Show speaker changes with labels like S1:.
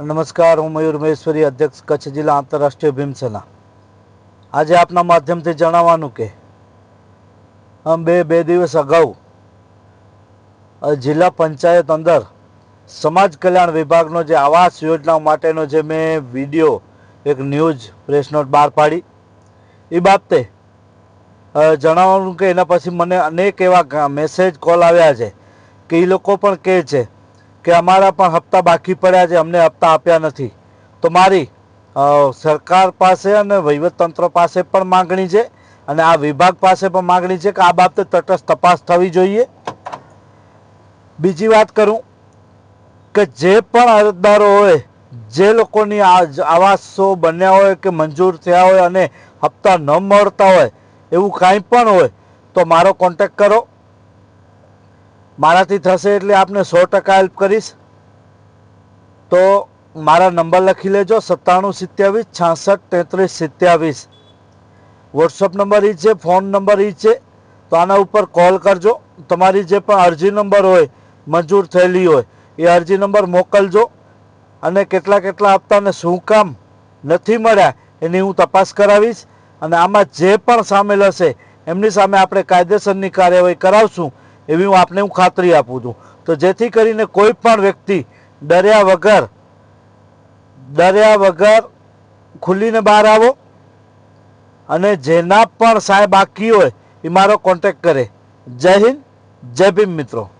S1: નમસ્કાર, હું મયુર મહેશ્વરી, અધ્યક્ષ કચ્છ જિલ્લા આંતરરાષ્ટ્રીય ભીમસેના. આજે આપના માધ્યમથી જણાવવાનું કે બે બે દિવસ અગાઉ જિલ્લા પંચાયત અંદર સમાજ કલ્યાણ વિભાગનો જે આવાસ યોજના માટેનો જે મેં વીડિયો, એક ન્યૂઝ, પ્રેસ નોટ બહાર પાડી. એ બાબતે જણાવવાનું કે એના પછી મને અનેક એવા મેસેજ કોલ આવ્યા છે, કે એ લોકો પણ કહે છે કે અમારા પણ હપ્તા બાકી પડ્યા છે, અમને હપ્તા આપ્યા નથી. તો મારી સરકાર પાસે અને વહીવટતંત્ર પાસે પણ માગણી છે અને આ વિભાગ પાસે પણ માગણી છે કે આ બાબતે તટસ્થ તપાસ થવી જોઈએ. બીજી વાત કરું કે જે પણ અરજદારો હોય, જે લોકોની આવાસો બન્યા હોય કે મંજૂર થયા હોય અને હપ્તા ન મળતા હોય, એવું કાંઈ પણ હોય, તો મારો કોન્ટેક્ટ કરો. મારાથી થશે એટલે આપને સો ટકા હેલ્પ કરીશ. તો મારા નંબર લખી લેજો, સત્તાણું સિત્યાવીસ, છાસઠ, તેત્રીસ, સિત્યાવીસ. વોટ્સઅપ નંબર એ છે, ફોન નંબર એ છે, તો આના ઉપર કોલ કરજો. તમારી જે પણ અરજી નંબર હોય, મંજૂર થયેલી હોય, એ અરજી નંબર મોકલજો. અને કેટલા કેટલા હપ્તાને શું કામ નથી મળ્યા, એની હું તપાસ કરાવીશ. અને આમાં જે પણ સામેલ હશે, એમની સામે આપણે કાયદેસરની કાર્યવાહી કરાવશું. એવી હું આપને હું ખાતરી આપું છું. તો જેથી કરીને કોઈ પણ વ્યક્તિ ડર્યા વગર ડર્યા વગર ખુલીને બહાર આવો અને જેના પણ સાહેબ બાકી હોય એ મારો કોન્ટેક્ટ કરે. જય હિન્દ, જય ભીમ મિત્રો.